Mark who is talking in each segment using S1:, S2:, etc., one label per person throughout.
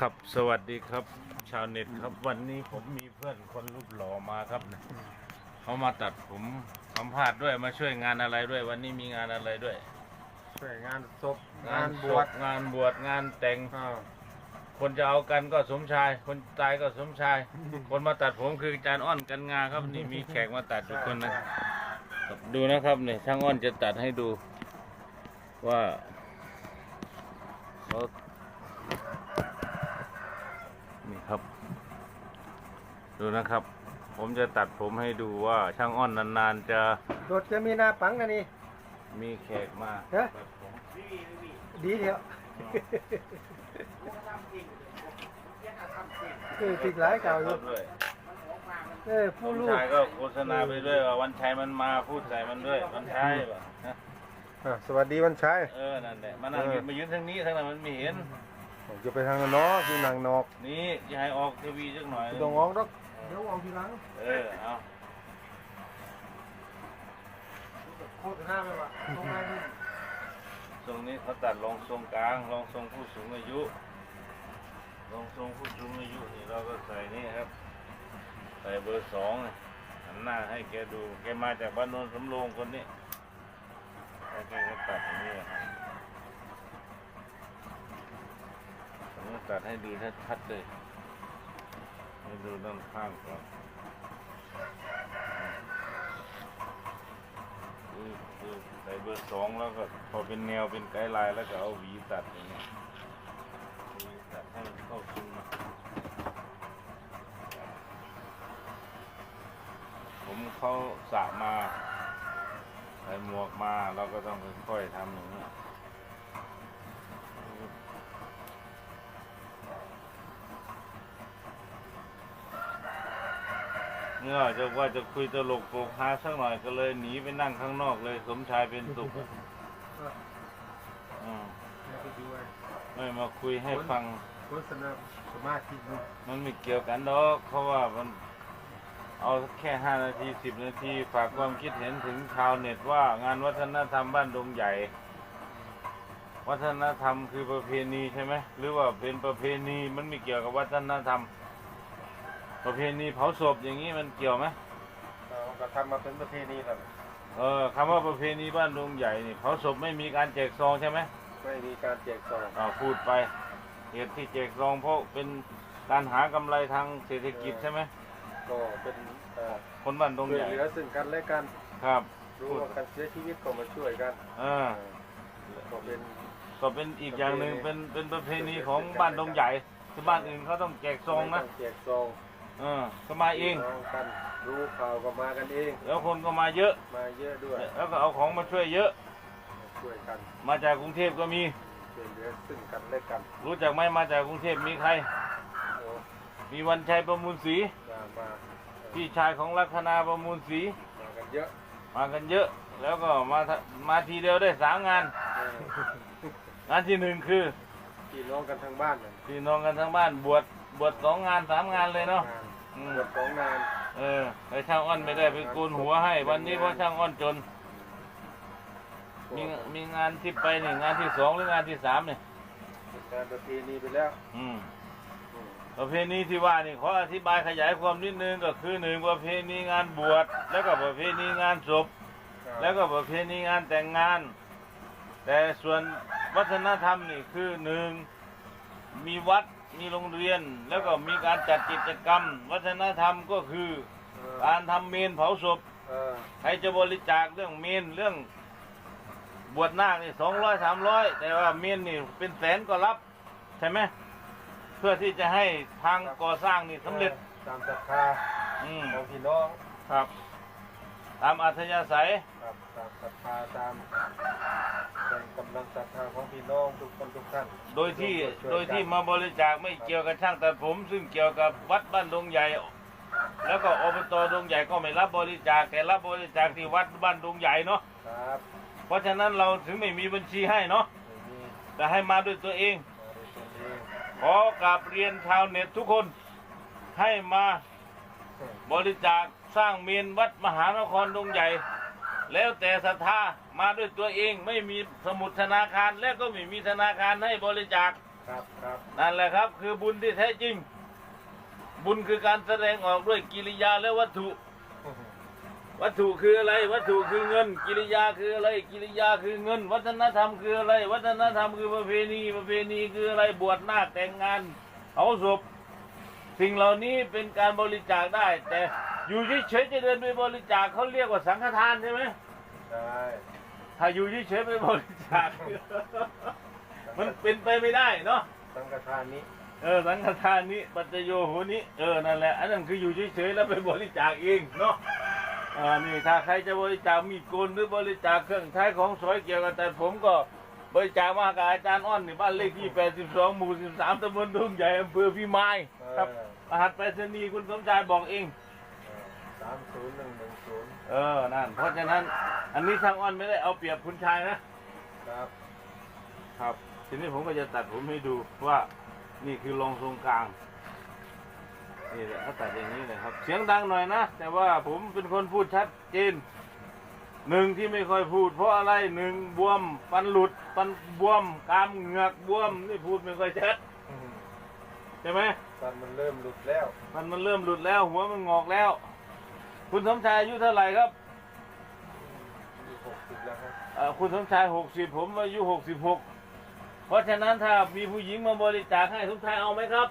S1: ครับสวัสดีครับ ชาวเน็ตครับ วันนี้ผมมีเพื่อนคนรูปหล่อมาครับนะเขามาตัดผมสัมภาษณ์ด้วยมาช่วยงานอะไรด้วย วันนี้มีงานอะไรด้วย
S2: ช่วยงานศพงานบ
S1: ศ
S2: วช
S1: พงานบวชงานแต่ง
S2: อ่า
S1: คนจะเอากันก็สมชาย คนตายก็สมชาย คนมาตัดผมคืออาจารย์อ้อนกันงาครับ นี่มีแขกมาตัดทุกคนนะดูนะครับเนี่ยช่างอ้อนจะตัดให้ดู ว่าเขานี่ ครับ ดูนะครับ ผมจะตัดผมให้ดูว่าช่างอ้อนนานๆจะ
S2: รถจะมีหน้าปังนะนี่
S1: มีแขกมา
S2: เอ๊ะ
S1: ตัดผม
S2: ดีเดียวคือติดหลายเก่าอยู่
S1: ด้วย
S2: เออผู้
S1: ผู้
S2: ลูก
S1: ชายก็โฆษณาไปด้วยว่าวันชัยมันมาพูดใส่มันด้วยวันชัยว่ะนะ
S2: อ่าสวัสดีวันชัย
S1: เออ นั่นแหละมานั่งยืนมายืนทางนี้ทางนั้นมันไม่เห็น
S2: ผม จะไปทางนอกที่นางนอก
S1: นี่อย่าให้ออกทีวีสักหน่อย
S2: ต้องออกดอกเดี๋ยวออกทีหลัง
S1: เออเอา
S2: โคตรหน้าไปว่ะตรงนั้นนี่
S1: ทรงนี้เขาตัดรองทรงกลางรองทรงผู้สูงอายุรองทรงผู้สูงอายุนี่เราก็ใส่นี่ครับ ใส่เบอร์สองนี่หันหน้าให้แกดูแกมาจากบ้านโนนสำโรงคนนี้แล้วแกก็ตัดอย่างนี้ครับผมก็ ตัดให้ดูชัดๆเลยให้ดูด้านข้างก่อนคือใส่เบอร์สองแล้วก็พอเป็นแนวเป็นไกด์ไลน์แล้วก็เอาหวีตัดอย่างเงี้ยหวีตัดให้มันเข้าซุ้มมาผมเขาสระมาใส่หมวกมาเราก็ต้องค่อยๆทำอย่างนี้ เมื่อจะว่าจะคุยตลกโปกฮาสักหน่อยก็เลยหนีไปนั่งข้างนอกเลย สมชายเป็นสุขอะอืม
S2: ไปดูไอ้
S1: ไม่มาคุยให้ฟัง
S2: โฆษณาสมาธิดู
S1: มันไม่เกี่ยวกันดอกเพราะว่ามันเอาแค่ห้านาทีสิบนาทีฝากความคิดเห็นถึงชาวเน็ตว่างานวัฒนธรรมบ้านดงใหญ่ วัฒนธรรมคือประเพณีใช่ไหมหรือว่าเป็นประเพณีมันไม่เกี่ยวกับวัฒนธรรม ประเพณีเผาศพอย่างนี้มันเกี่ยวไหม
S2: เราก็ทำมาเป็นประเพณีแล้ว
S1: เออคำว่าประเพณีบ้านดงใหญ่นี่เผาศพไม่มีการแจกซองใช่ไหม
S2: ไม่มีการแจกซอง
S1: อ่าพูดไปเหตุที่แจกซองเพราะเป็นการหากำไรทางเศรษฐกิจใช่ไหม
S2: ก็เป็นเอ่อ
S1: คนบ้านดง
S2: ช่วย
S1: ใหญ่
S2: เหลือซึ่งกันและกัน
S1: ครับ
S2: รู้ว่าการเสียชีวิตก็มาช่วยกัน
S1: เออ
S2: ก็เป็น
S1: ก็เป็นอีกอย่างหนึ่งเป็นเป็นประเพณีของบ้านดงใหญ่ที่บ้านอื่นเขาต้องแจกซองนะ
S2: ไม่ต้แจกซอง
S1: เออก็มาเอง
S2: พี่น้กันรู้ข่าวก็มากันเอง
S1: แล้วคนก็มาเยอะ
S2: มาเยอะด้วย
S1: แล้วก็เอาของมาช่วยเยอะ
S2: ช่วยกัน
S1: มาจากกรุงเทพก็มี
S2: ช่วยเหลือซึ่งกันและกัน
S1: รู้จักไหมมาจากกรุงเทพมีใคร
S2: โอ้
S1: มีวันชัยประมูลศรี
S2: มามา
S1: พี่ชายของลัคนาประมูลศรี
S2: มากันเยอะ
S1: มากันเยอะ แล้วก็มาทะมาทีเดียวได้สามงาน
S2: เอองา
S1: นที่หนึ่งคือ
S2: พี่น้องกันทั้งบ้านน่ะ
S1: พี่น้องกันทั้งบ้านบวชบวชสองงานสามงานเลยเนาะ
S2: งาน
S1: อืม
S2: บวชสองงาน
S1: เออไอ้ช่างอ้อนไม่ได้ไปโกนหัวให้ วันนี้เพราะช่างอ้อนจนมีมีงานที่ไปนี่งานที่สองหรืองานที่สามเนี่ย
S2: เป็นการประเพณีไปแล้ว
S1: อืม
S2: อืม
S1: ประเพณีที่ว่านี่ขออธิบายขยายความนิดนึงก็คือหนึ่งประเพณีงานบวชแล้วก็ประเพณีงานศพ
S2: ครับ
S1: แล้วก็ประเพณีงานแต่งงาน แต่ส่วนวัฒนธรรมนี่คือหนึ่งมีวัด มีโรงเรียนแล้วก็มีการจัดกิจกรรม วัฒนธรรมก็คือ
S2: เออ
S1: การทำเมนเผาศพ
S2: เออ
S1: ใครจะบริจาคเรื่องเมนเรื่องบวชนาคนี่สองร้อยสามร้อยแต่ว่าเมนนี่เป็นแสนก็รับ ใช่ไหมเพื่อที่จะให้ทางก่อสร้างนี่สำเร็จ
S2: ตามศรัทธา
S1: อืม
S2: ของพี่น้อง
S1: ครับ ตามอัธยาศัย
S2: ครับตามศรัทธาตามแรงกำลังศรัทธาของพี่น้องทุกคนทุกท่าน
S1: โดยที่
S2: ช่วยๆ
S1: โดยที่
S2: กัน
S1: มาบริจาคไม่เกี่ยวกับช่างตัดผม ซึ่งเกี่ยวกับวัดบ้านดงใหญ่ แล้วก็อบตดงใหญ่ก็ไม่รับบริจาคแต่รับบริจาคที่วัดบ้านดงใหญ่เนาะ
S2: ครับ
S1: เพราะฉะนั้นเราถึงไม่มีบัญชีให้เนาะ
S2: ไม่มี
S1: แต่ให้มาด้วยตัวเอง
S2: มาด้วยตนเอง
S1: ขอกราบเรียนชาวเน็ตทุกคนให้มาบริจาค สร้างเมนวัดมหานครดงใหญ่ แล้วแต่ศรัทธามาด้วยตัวเองไม่มีสมุดธนาคารและก็ไม่มีธนาคารให้บริจาค
S2: คครับครับ
S1: นั่นแหละครับ คือบุญที่แท้จริง บุญคือการแสดงออกด้วยกิริยาและวัตถุ วัตถุคืออะไร วัตถุคือเงิน กิริยาคืออะไร กิริยาคือเงิน วัฒนธรรมคืออะไร วัฒนธรรมคือประเพณีประเพณีคืออะไรบวชนาคแต่งงานเผาศพ สิ่งเหล่านี้เป็นการบริจาคได้ แต่อยู่เฉยๆจะเดินไปบริจาคเขาเรียกว่าสังฆทานใช่ไหม
S2: ใช่
S1: ถ้าอยู่เฉยๆไปบริจาคมันเป็นไปไม่ได้เนาะ
S2: สังฆทานนี้
S1: เออสังฆทานนี้ปัจจโยโหนี้เออนั่นแหละอันนั้นคืออยู่เฉยๆแล้วไปบริจาคเองเนาะอ่านี่ถ้าใครจะบริจาคมีดโกนหรือบริจาคเครื่องใช้ของสวยเกี่ยวกับแต่ผมก็ บริจาคมากับอาจารย์อ้อนนี่บ้านเลขที่ 82 หมู่ 13ตำบลทุ่งใหญ่อำเภอพิมายครับรหัสไปรษณีย์คุณสมชายบอกเอง
S2: สามศูนย์หนึ่งหนึ่งศูนย์
S1: เออ นั่น เพราะฉะนั้น อันนี้ทางอ้อนไม่ได้เอาเปรียบคุณชายนะ
S2: ครับ
S1: ครับ ทีนี้ผมก็จะตัดผมให้ดูว่านี่คือรองทรงกลาง นี่แหละเขาตัดอย่างนี้เลยครับ เสียงดังหน่อยนะ แต่ว่าผมเป็นคนพูดชัดเจน หนึ่งที่ไม่ค่อยพูด เพราะอะไรหนึ่งบวมฟันหลุดฟันบวมกรามเหงือกบวมนี่พูดไม่ค่อยชัดใช่ไหม
S2: ตอนมันเริ่มหลุดแล้ว
S1: มันมันเริ่มหลุดแล้ว หัวมันงอกแล้ว คุณสมชายอายุเท่าไหร่ครับ
S2: อยู่หกสิบแล้วครับ
S1: เอ่อคุณสมชายหกสิบผมอายุหกสิบหกเพราะฉะนั้นถ้ามีผู้หญิงมาบริจาคให้สมชายเอาไหมครับ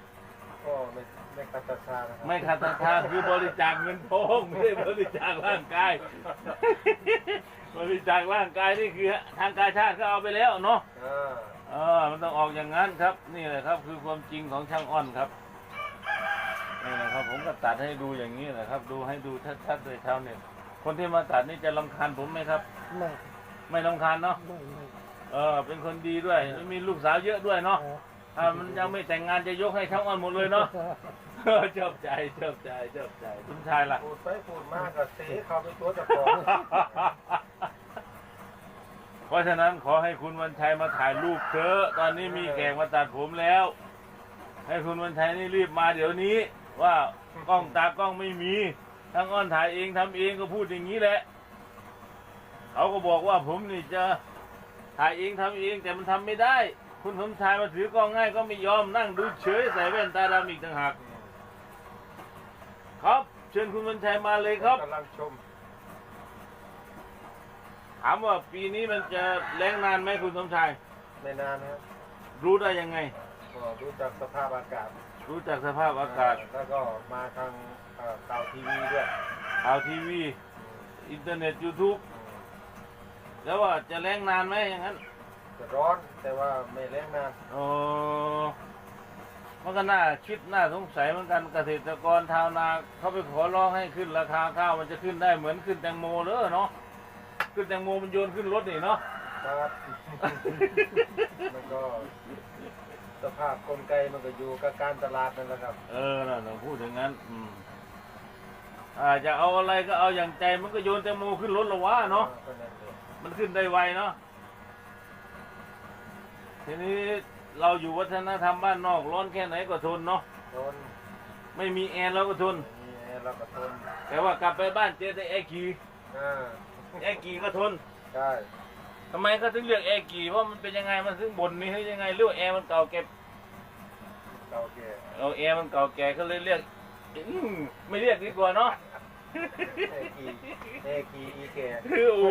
S2: ก็ไม่ ไม่คัดตาชานะครับ
S1: ไม่ขัดศรัทธาคือบริจาคเงินทองไม่ได้บริจาคร่างกาย บริจาคร่างกายนี่คือทางการชาติก็เอาไปแล้วเนาะ
S2: อ่า
S1: เออมันต้องออกอย่างนั้นครับ นี่แหละครับ คือความจริงของช่างอ้อนครับนี่แหละครับ ผมก็ตัดให้ดูอย่างนี้แหละครับ ดูให้ดูชัดๆเลยเช้าเนี่ยคนที่มาตัดนี่จะรำคาญผมไหมครับ
S3: ไม่
S1: ไม่รำคาญเนาะ
S3: ไม่ไม่
S1: เออเป็นคนดีด้วยมีลูกสาวเยอะด้วยเนาะ
S3: อ๋อ
S1: ถ้ามันยังไม่แต่งงานจะยกให้ช่างอ้อนหมดเลยเนาะชอบใจชอบใจชอบใจคุณชายล่ะ
S2: พูดไปพูดมากกับเสีเขาเป็นตัวเจับของ
S1: เพราะฉะนั้นขอให้คุณวันชัยมาถ่ายรูปเถอะตอนนี้มีแขกมาตัดผมแล้ว ให้คุณวันชัยนี่รีบมาเดี๋ยวนี้ ว่ากล้องตากล้องไม่มี ทั้งอ้อนถ่ายเองทำเองก็พูดอย่างนี้แหละ เขาก็บอกว่าผมนี่จะถ่ายเองทำเองแต่มันทำไม่ได้ คุณสมชายมาถือกล้องง่ายก็ไม่ยอมนั่งดูเฉยใส่แว่นตาดำอีกต่างหากครับ เชิญคุณวันชัยมาเลยครับ
S2: กำลังชม
S1: ถามว่าปีนี้มันจะแรงนานไหมคุณสมชาย
S2: ไม่นานนะครับ
S1: รู้ได้ยังไง
S2: ก็รู้จักสภาพอากาศ
S1: รู้จักสภาพอากาศ
S2: แล้วก็มาทางเอ่อข่าวทีวีด้วย
S1: ข่าวทีวี อินเทอร์เน็ต YouTube แล้วว่าจะแรงนานไหมอย่างนั้น
S2: จะร้อนแต่ว่าไม่แรงนาน
S1: โอ้มันก็น่าคิดน่าสงสัยเหมือนกันเกษตรกรชาวนาเขาไปขอร้องให้ขึ้นราคาข้าวมันจะขึ้นได้เหมือนขึ้นแตงโมเลยเนาะขึ้นแตงโมมันโยนขึ้นรถนี่เนาะ
S2: ครับมันก็ สภาพกลไกมันก็อยู่กับการตลาดนั่นแหละครับ
S1: เออน่ะเราพูดอย่างนั้น อืมอาจะเอาอะไรก็เอาอย่างใจมันก็โยนแตงโมขึ้นรถละวะเนาะ
S2: ก็นั่นเลย
S1: มันขึ้นได้ไวเนาะ ทีนี้เราอยู่วัฒนธรรมบ้านนอกร้อนแค่ไหนก็ทนเนาะ
S2: ทน
S1: ไม่มีแอร์เราก็ทน
S2: มีแอร์เราก็ทน
S1: แต่ว่ากลับไปบ้านเจอแต่แอร์กี
S2: อ่า
S1: แอร์กีก็ทน
S2: ใช่
S1: ทำไมเขาถึงเรียกแอร์กีเพราะมันเป็นยังไงมันถึงบ่นนี่ให้ยังไงเรื่องแอร์มันเก่าแก่
S2: เก่าแก่
S1: เอาแอร์มันเก่าแก่เขาเลยเรียกอืมไม่เรียกดีกว่าเนาะ
S2: แอร์กีแอร์กีอีแก่
S1: โอ้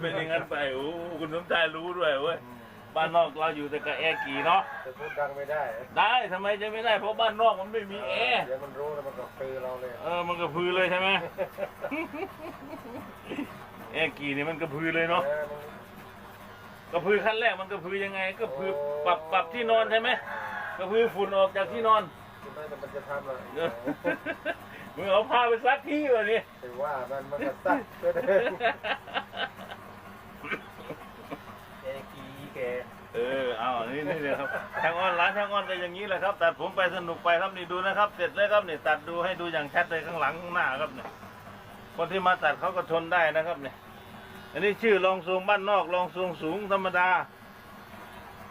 S1: เป็นอย่างนั้นไปโอ้คุณสมชายรู้ด้วยเว้ย
S2: อืม
S1: บ้านนอกเราอยู่แต่กับแอร์กีเนาะ
S2: จะพูดดังไม่ได้
S1: ได้ทำไมจะไม่ได้เพราะบ้านนอกมันไม่มีแอร์
S2: เดี๋ยวมันรู้แล้วมันก็คือเราเลย
S1: เออมันกระพือเลยใช่ไหม แอร์กีนี่มันกระพือเลยเนาะ
S2: ออมัน
S1: กระพือขั้นแรกมันกระพือยังไงก็พือปรับปรับที่นอนใช่ไหมกระพือฝุ่นออกจากที่นอน
S2: คิดว่ามันจะทำอะไร
S1: เออมึงเอาผ้าไปซักที่วะนี่
S2: ไปว่ามันมันก็ซักก็ได้แอร์กีอีแก่
S1: เออ เอา นี่นี่เลยครับทางออนร้านทางออนก็อย่างนี้แหละครับตัดผมไปสนุกไปครับนี่ดูนะครับ เสร็จเลยครับนี่ตัดดูให้ดูอย่างชัดเลยข้างหลังข้างหน้าครับเนี่ยคนที่มาตัดเขาก็ทนได้นะครับเนี่ยอันนี้ชื่อรองทรงบ้านนอกรองทรงสูงธรรมดา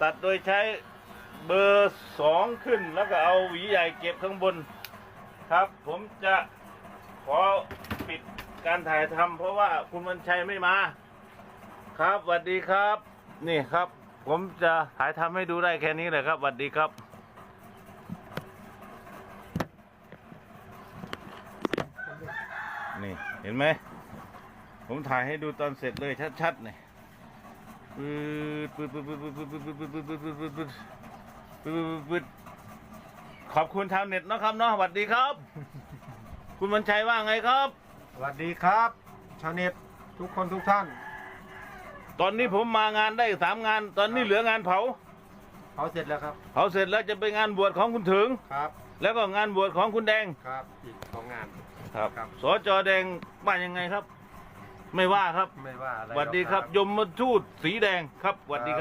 S1: ตัดโดยใช้เบอร์สองขึ้นแล้วก็เอาหวีใหญ่เก็บข้างบนครับ ผมจะขอปิดการถ่ายทำเพราะว่าคุณวันชัยไม่มา ครับสวัสดีครับ นี่ครับ ผมจะถ่ายทำให้ดูได้แค่นี้แหละครับสวัสดีครับนี่เห็นไหม ผมถ่ายให้ดูตอนเสร็จเลยชัดๆนี่ปืดปืดปืดปืดปืดปืดปืดปืดปืดปืดปืดปืดปืดปืดปืดขอบคุณชาวเน็ตนะครับเนาะสวัสดีครับ คุณวันชัยว่าไงครับ
S2: สวัสดีครับ ชาวเน็ตทุกคนทุกท่าน
S1: ตอนนี้ผมมางานได้สามงาน ตอนนี้เหลืองานเผา
S2: เขาเสร็จแล้วครับ
S1: เผาเสร็จแล้วจะไปงานบวชของคุณถึง
S2: ครับ
S1: แล้วก็งานบวชของคุณแดง
S2: ครับอีกสองงาน
S1: ครับ
S2: ครับ
S1: สจแดงว่ายังไงครับ ไม่ว่าครับ
S2: ไม่ว่าอะไร
S1: สวัสดีครับ
S2: หอก
S1: ยมทูตสีแดงครับสวัสดีครับ